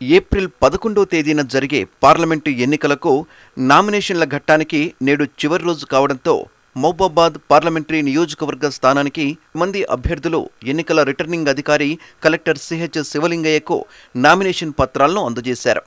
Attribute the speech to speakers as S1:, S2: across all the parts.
S1: April పదకొండో తేదీన జరిగే పార్లమెంటు ఎన్నికలకు నామినేషన్ల ఘట్టానికి నేడు చివరి రోజు కావడంతో మహబూబాబాద్ పార్లమెంటరీ నియోజకవర్గ స్థానానికి మంది అభ్యర్థులు ఎన్నికల రిటర్నింగ్ అధికారి కలెక్టర్ సిహెచ్ శివలింగయ్యకు నామినేషన్ పత్రాలను అందజేశారు.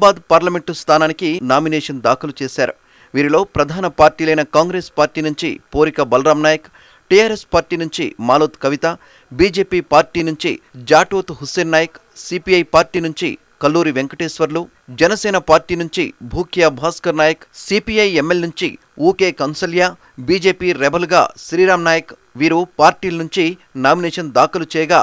S1: మహబూబాబాద్ పార్లమెంటు స్థానానికి నామినేషన్ దాఖలు చేశారు. వీరిలో ప్రధాన పార్టీలైన కాంగ్రెస్ పార్టీ నుంచి పోరిక బలరాం నాయక్ టీఆర్ఎస్ పార్టీ నుంచి మాలోత్ కవిత బీజేపీ పార్టీ నుంచి జాటోత్ హుస్సేన్ నాయక్ సిపిఐ పార్టీ నుంచి కల్లూరి వెంకటేశ్వర్లు జనసేన పార్టీ నుంచి భూక్యా భాస్కర్ నాయక్ సిపిఐ ఎమ్మెల్యే నుంచి ఊకే కన్సల్య బీజేపీ రెబల్గా శ్రీరామ్ నాయక్ వీరు పార్టీల నుంచి నామినేషన్ దాఖలు చేయగా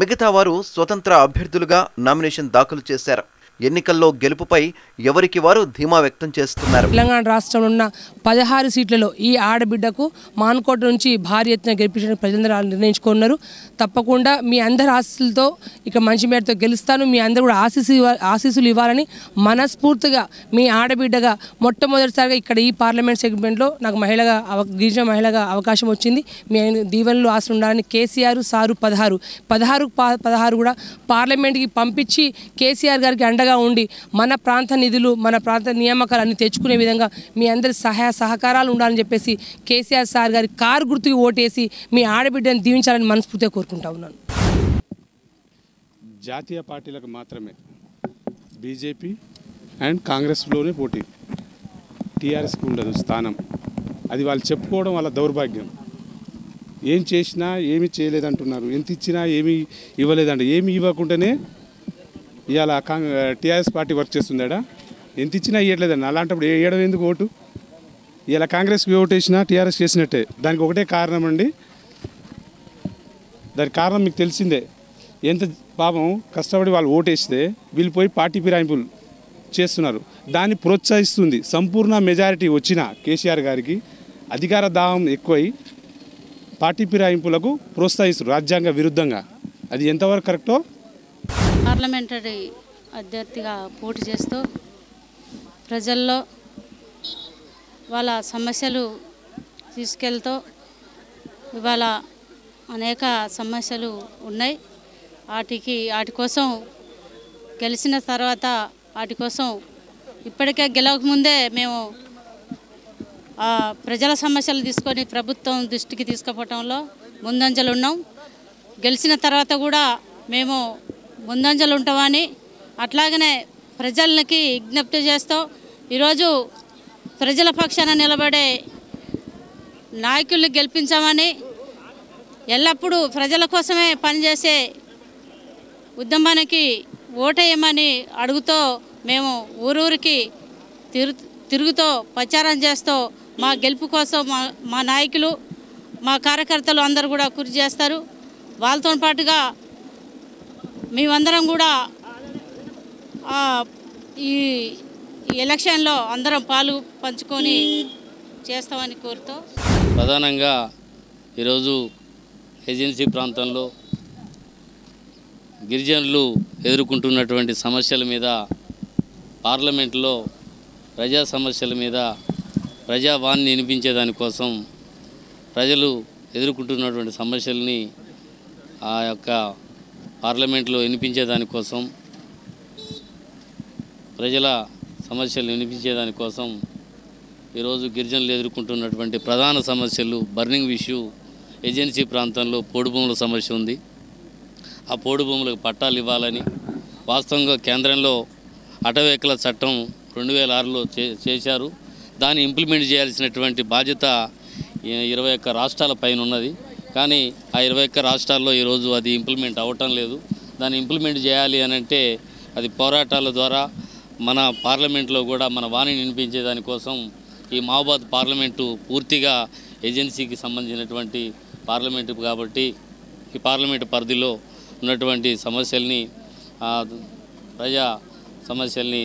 S1: మిగతా వారు స్వతంత్ర అభ్యర్థులుగా నామినేషన్ దాఖలు చేశారు. ఎన్నికల్లో గెలుపుపై ఎవరికి వారు ధీమా వ్యక్తం చేస్తున్నారు.
S2: తెలంగాణ రాష్ట్రంలో ఉన్న పదహారు సీట్లలో ఈ ఆడబిడ్డకు మాన్కోట నుంచి భారీ ఎత్తున గెలిపించడానికి ప్రజలందరూ నిర్ణయించుకున్నారు. తప్పకుండా మీ అందరి ఆశీస్సులతో ఇక మంచి మేరతో గెలుస్తాను. మీ అందరూ కూడా ఆశీస్సు ఇవ్వ- ఆశీస్సులు ఇవ్వాలని మనస్ఫూర్తిగా మీ ఆడబిడ్డగా మొట్టమొదటిసారిగా ఇక్కడ ఈ పార్లమెంట్ సెగ్మెంట్లో నాకు మహిళగా అవ- గిరిజన మహిళగా అవకాశం వచ్చింది. మీ దీవెనలు ఆశ ఉండాలని కేసీఆర్ సారు పదహారు. పదహారు పదహారు కూడా పార్లమెంట్కి పంపించి కేసీఆర్ గారికి అండగా ఉండి మన ప్రాంత నిధులు మన ప్రాంత నియామకాలు అన్ని తెచ్చుకునే విధంగా మీ అందరి సహాయ సహకారాలు ఉండాలని చెప్పేసి కేసీఆర్ సార్ గారి కారు గుర్తుకి ఓటేసి మీ ఆడబిడ్డను దీవించాలని మనస్ఫూర్తిగా కోరుకుంటా ఉన్నాను.
S3: జాతీయ పార్టీలకు మాత్రమే బీజేపీ అండ్ కాంగ్రెస్లోనే పోటీ. టీఆర్ఎస్కి ఉండదు స్థానం. అది వాళ్ళు చెప్పుకోవడం వాళ్ళ దౌర్భాగ్యం. ఏం చేసినా ఏమి చేయలేదంటున్నారు. ఎంత ఇచ్చినా ఏమి ఇవ్వలేదంట. ఏమి ఇవ్వకుండానే ఇవాళ టీఆర్ఎస్ పార్టీ వర్క్ చేస్తుందాడా? ఎంత ఇచ్చినా ఇవ్వట్లేదండి అలాంటప్పుడు ఏడవ ఎందుకు ఓటు? ఇలా కాంగ్రెస్కి ఓటు వేసినా టీఆర్ఎస్ చేసినట్టే. దానికి ఒకటే కారణం అండి. దానికి కారణం మీకు తెలిసిందే. ఎంత పాపం కష్టపడి వాళ్ళు ఓటేస్తే వీళ్ళు పోయి పార్టీ ఫిరాయింపులు చేస్తున్నారు. దాన్ని ప్రోత్సహిస్తుంది. సంపూర్ణ మెజారిటీ వచ్చిన కేసీఆర్ గారికి అధికార దాహం ఎక్కువై పార్టీ ఫిరాయింపులకు ప్రోత్సహిస్తారు రాజ్యాంగ విరుద్ధంగా. అది ఎంతవరకు కరెక్టో
S4: పార్లమెంటరీ అభ్యర్థిగా పోటీ చేస్తూ ప్రజల్లో వాళ్ళ సమస్యలు తీసుకెళ్తూ ఇవాళ అనేక సమస్యలు ఉన్నాయి. వాటికి వాటి కోసం గెలిచిన తర్వాత వాటి కోసం ఇప్పటికే గెలవకముందే మేము ఆ ప్రజల సమస్యలు తీసుకొని ప్రభుత్వం దృష్టికి తీసుకుపోవటంలో ముందంజలు ఉన్నాం గెలిచిన తర్వాత కూడా మేము ముందంజలు ఉంటామని అట్లాగనే ప్రజలకి విజ్ఞప్తి చేస్తూ ఈరోజు ప్రజల పక్షాన నిలబడే నాయకుల్ని గెలిపించామని ఎల్లప్పుడూ ప్రజల కోసమే పనిచేసే ఉద్యమానికి ఓటేయమని అడుగుతూ మేము ఊరూరికి తిరు తిరుగుతూ ప్రచారం చేస్తూ మా గెలుపు కోసం మా మా నాయకులు మా కార్యకర్తలు అందరూ కూడా కృషి చేస్తారు. వాళ్ళతో పాటుగా మేమందరం కూడా ఈ ఈ ఎలక్షన్లో అందరం పాలు పంచుకొని చేస్తామని కోరుతూ.
S5: ప్రధానంగా ఈరోజు ఏజెన్సీ ప్రాంతంలో గిరిజనులు ఎదుర్కొంటున్నటువంటి సమస్యల మీద పార్లమెంట్లో ప్రజా సమస్యల మీద ప్రజావాణి వినిపించేదానికోసం ప్రజలు ఎదుర్కొంటున్నటువంటి సమస్యల్ని ఆ యొక్క పార్లమెంట్లో వినిపించేదానికోసం ప్రజల సమస్యలు వినిపించేదానికోసం ఈరోజు గిరిజనులు ఎదుర్కొంటున్నటువంటి ప్రధాన సమస్యలు బర్నింగ్ ఇష్యూ ఏజెన్సీ ప్రాంతంలో పోడు భూముల సమస్య ఉంది. ఆ పోడు భూములకు పట్టాలు ఇవ్వాలని వాస్తవంగా కేంద్రంలో అటవేకల చట్టం రెండు వేల ఆరులో చే చేశారు. దాన్ని ఇంప్లిమెంట్ చేయాల్సినటువంటి బాధ్యత ఇరవై ఒక్క రాష్ట్రాల పైన ఉన్నది. కానీ ఆ ఇరవై ఒక్క రాష్ట్రాల్లో ఈరోజు అది ఇంప్లిమెంట్ అవ్వటం లేదు. దాన్ని ఇంప్లిమెంట్ చేయాలి అని అంటే అది పోరాటాల ద్వారా మన పార్లమెంట్లో కూడా మన వాణిని వినిపించే దానికోసం ఈ మహాబాద్ పార్లమెంటు పూర్తిగా ఏజెన్సీకి సంబంధించినటువంటి పార్లమెంటు కాబట్టి ఈ పార్లమెంటు పరిధిలో ఉన్నటువంటి సమస్యల్ని ప్రజా సమస్యల్ని